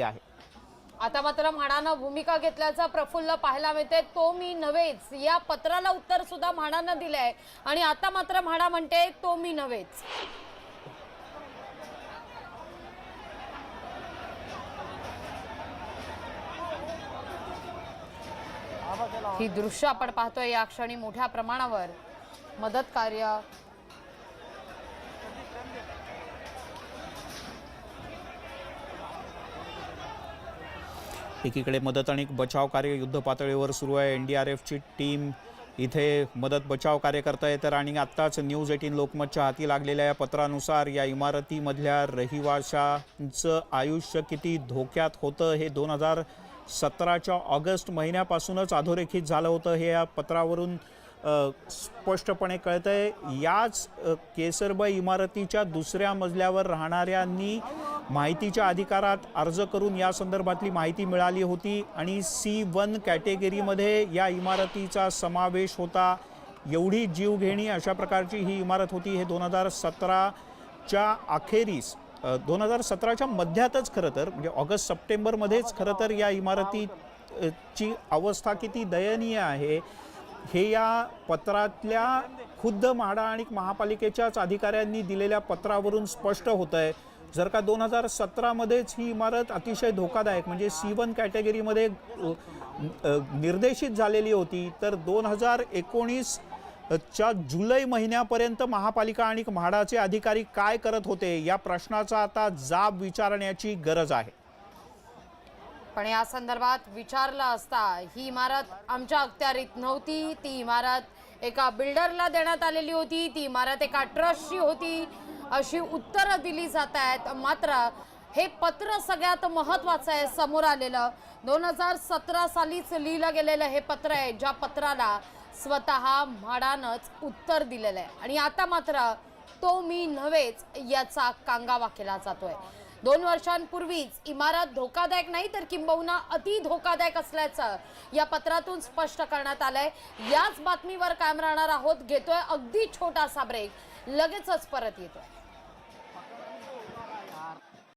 आहे. आता मात्र म्हाडानं भूमिका घेतल्याचं प्रफुल्ल पाहायला मिळते तो मी नव्हेच. या पत्राला उत्तर सुद्धा म्हाडानं दिलंय. आणि आता मात्र म्हाडा म्हणते तो मी नव्हेच. ही दृश्य आपण पाहतोय या क्षणी मोठ्या प्रमाणावर. मदत कार्य एकीकडे मदत आणि बचाव कार्य युद्ध पातळीवर सुरू आहे. एन डी आर एफची टीम इथे मदत बचाव कार्य करताय तर आणि आत्ताच न्यूज एटीन लोकमतच्या हाती लागलेल्या या पत्रानुसार या इमारतीमधल्या रहिवाशांचं आयुष्य किती धोक्यात होतं हे दोन हजार सतराच्या ऑगस्ट महिन्यापासूनच अधोरेखित झालं होतं. हे या पत्रावरून स्पष्टपणे कळतं आहे याच केसरबाई इमारतीच्या दुसऱ्या मजल्यावर राहणाऱ्यांनी माहितीच्या अधिकारात अर्ज करून या संदर्भातली माहिती मिळाली होती आणि सी वन कॅटेगरीमध्ये या इमारतीचा समावेश होता. एवढी जीवघेणी अशा प्रकारची ही इमारत होती हे दोन हजार सतराच्या अखेरीस दोन हजार सतराच्या मध्यातच खरं तर म्हणजे ऑगस्ट सप्टेंबरमध्येच खरं तर या इमारती ची अवस्था किती दयनीय आहे हे या पत्रातल्या खुद्द म्हाडा आणि महापालिकेच्याच अधिकाऱ्यांनी दिलेल्या पत्रावरून स्पष्ट होत आहे जर का दोन हजार सतरामध्येच ही इमारत अतिशय धोकादायक म्हणजे सी वन कॅटेगरीमध्ये निर्देशित झालेली होती तर दोन हजार एकोणीस च्या जुलै महिन्यापर्यंत महापालिका आणि म्हाडाचे अधिकारी काय करत होते या प्रश्नाचा आता जाब विचारण्याची गरज आहे. पण या संदर्भात विचारलं असता ही इमारत आमच्या अखत्यारीत नव्हती. ती इमारत एका बिल्डरला देण्यात आलेली होती. ती इमारत एका ट्रस्टची होती. अशी उत्तरं दिली जात आहेत. मात्र हे पत्र सगळ्यात महत्त्वाचं आहे समोर आलेलं. दोन हजार सतरा सालीच लिहिलं गेलेलं हे पत्र आहे ज्या पत्राला स्वतः म्हाडानंच उत्तर दिलेलं आहे. आणि आता मात्र तो मी नव्हेच याचा कांगावा केला जातोय. दोन वर्षांपूर्वीच इमारत धोकादायक नाही तर किंबहुना अति धोकादायक असल्याचं या पत्रातून स्पष्ट करण्यात आलंय. याच बातमीवर कायम राहणार आहोत. घेतोय अगदी छोटासा ब्रेक लगेचच परत येतोय.